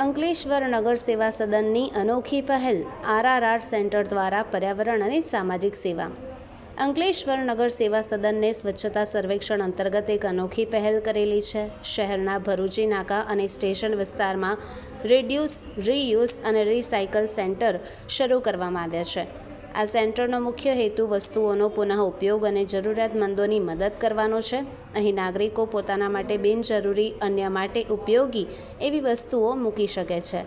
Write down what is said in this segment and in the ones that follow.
અંકલેશ્વર નગર સેવા સદનની અનોખી પહેલ આરઆરઆર સેન્ટર દ્વારા પર્યાવરણ અને સામાજિક સેવા. અંકલેશ્વર નગર સેવા સદનને સ્વચ્છતા સર્વેક્ષણ અંતર્ગત એક અનોખી પહેલ કરેલી છે. શહેરના ભરૂચી, નાકા અને સ્ટેશન વિસ્તારમાં રિડ્યુસ રીયુઝ અને રિસાયકલ સેન્ટર શરૂ કરવામાં આવ્યા છે. આ સેન્ટરનો મુખ્ય હેતુ વસ્તુઓનો પુનઃ ઉપયોગ અને જરૂરિયાતમંદોની મદદ કરવાનો છે. અહીં નાગરિકો પોતાના માટે બિનજરૂરી, અન્ય માટે ઉપયોગી એવી વસ્તુઓ મૂકી શકે છે.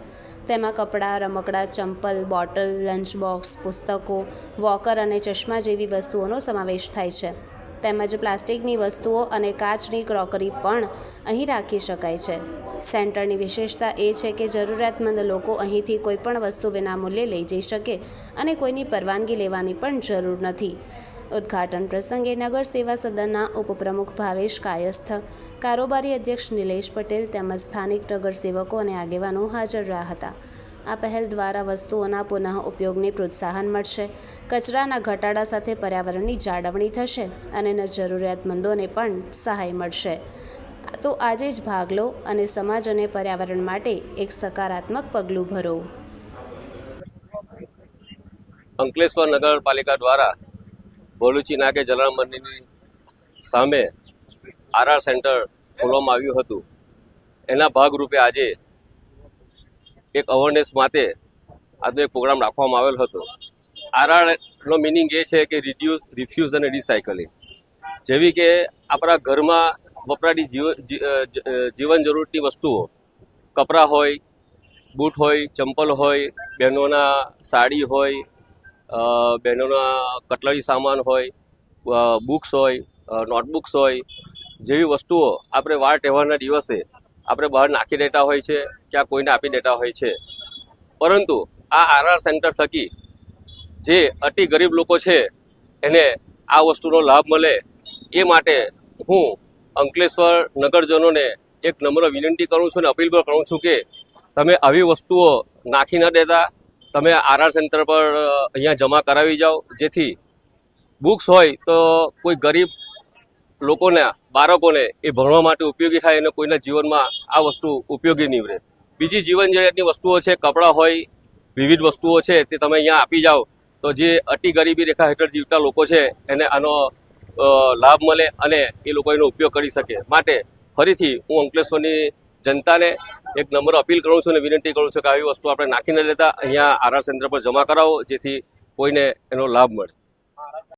તેમાં કપડાં, રમકડાં, ચંપલ, બોટલ લંચ બોક્સ પુસ્તકો, વોકર અને ચશ્મા જેવી વસ્તુઓનો સમાવેશ થાય છે. તેમજ પ્લાસ્ટિકની વસ્તુઓ અને કાચની ક્રોકરી પણ અહીં રાખી શકાય છે. સેન્ટરની વિશેષતા એ છે કે જરૂરિયાતમંદ લોકો અહીંથી કોઈપણ વસ્તુ વિનામૂલ્યે લઈ જઈ શકે અને કોઈની પરવાનગી લેવાની પણ જરૂર નથી. ઉદ્ઘાટન પ્રસંગે નગર સેવા સદનના ઉપપ્રમુખ ભાવેશ કાયસ્થ, કારોબારી અધ્યક્ષ નિલેશ પટેલ તેમજ સ્થાનિક નગરસેવકો અને આગેવાનો હાજર રહ્યા હતા. આ પહેલ દ્વારા વસ્તુઓના પુનઃ ઉપયોગને પ્રોત્સાહન મળશે, કચરાના ઘટાડા સાથે પર્યાવરણની જાળવણી થશે અને જરૂરિયાતમંદોને પણ સહાય મળશે. તો આજે જ ભાગ લો અને સમાજ અને પર્યાવરણ માટે એક સકારાત્મક પગલું ભરો. અંકલેશ્વર નગરપાલિકા દ્વારા ભોલુચી નાગે જલારામ મંદિરની સામે આરઆર સેન્ટર ખોલવામાં આવ્યું હતું. એના ભાગરૂપે આજે એક અવેરનેસ માટે આજનો એક પ્રોગ્રામ રાખવામાં આવેલ હતો. આરઆરનો મિનિંગ એ છે કે રિડ્યુસ રિફ્યુઝ અને રિસાયકલિંગ જેવી કે આપણા ઘરમાં વપરાતી જીવન જરૂરતની વસ્તુઓ. કપડાં હોય, બૂટ હોય, ચંપલ હોય, બહેનોના સાડી હોય બહેનોના કટલરી સામાન હોય બુક્સ હોય નોટબુક્સ હોય, જેવી વસ્તુઓ આપણે વાર તહેવારના દિવસે આપણે બહાર નાખી દેતા હોય છે, ક્યાં કોઈને આપી દેતા હોય છે. પરંતુ આ આરઆર સેન્ટર થકી જે અતિ ગરીબ લોકો છે, એને આ વસ્તુનો લાભ મળે એ માટે હું અંકલેશ્વર નગરજનોને એક નમ્ર વિનંતી કરું છું અને અપીલ પણ કરું છું કે તમે આવી વસ્તુઓ નાખી ન દેતા. તમે આરઆર સેન્ટર પર અહીંયા જમા કરાવી જાઓ. જેથી બુક્સ હોય તો કોઈ ગરીબ લોકોને, બાળકોને એ ભણવા માટે ઉપયોગી થાય અને કોઈના જીવનમાં આ વસ્તુ ઉપયોગી નીવડે બીજી જીવન જરૂરિયાતની વસ્તુઓ છે, કપડાં હોય, વિવિધ વસ્તુઓ છે, તે તમે અહીંયા આપી જાઓ. તો જે અતિ ગરીબી રેખા હેઠળ જીવતા લોકો છે, એને આનો લાભ મળે અને એ લોકો એનો ઉપયોગ કરી શકે. માટે ફરીથી હું અંકલેશ્વરની જનતાને એક નંબર અપીલ કરું છું અને વિનંતી કરું છું કે આવી વસ્તુ આપણે નાખી ન લેતા. અહીંયા આરાર સેન્ટર પર જમા કરાવો, જેથી કોઈને એનો લાભ મળે.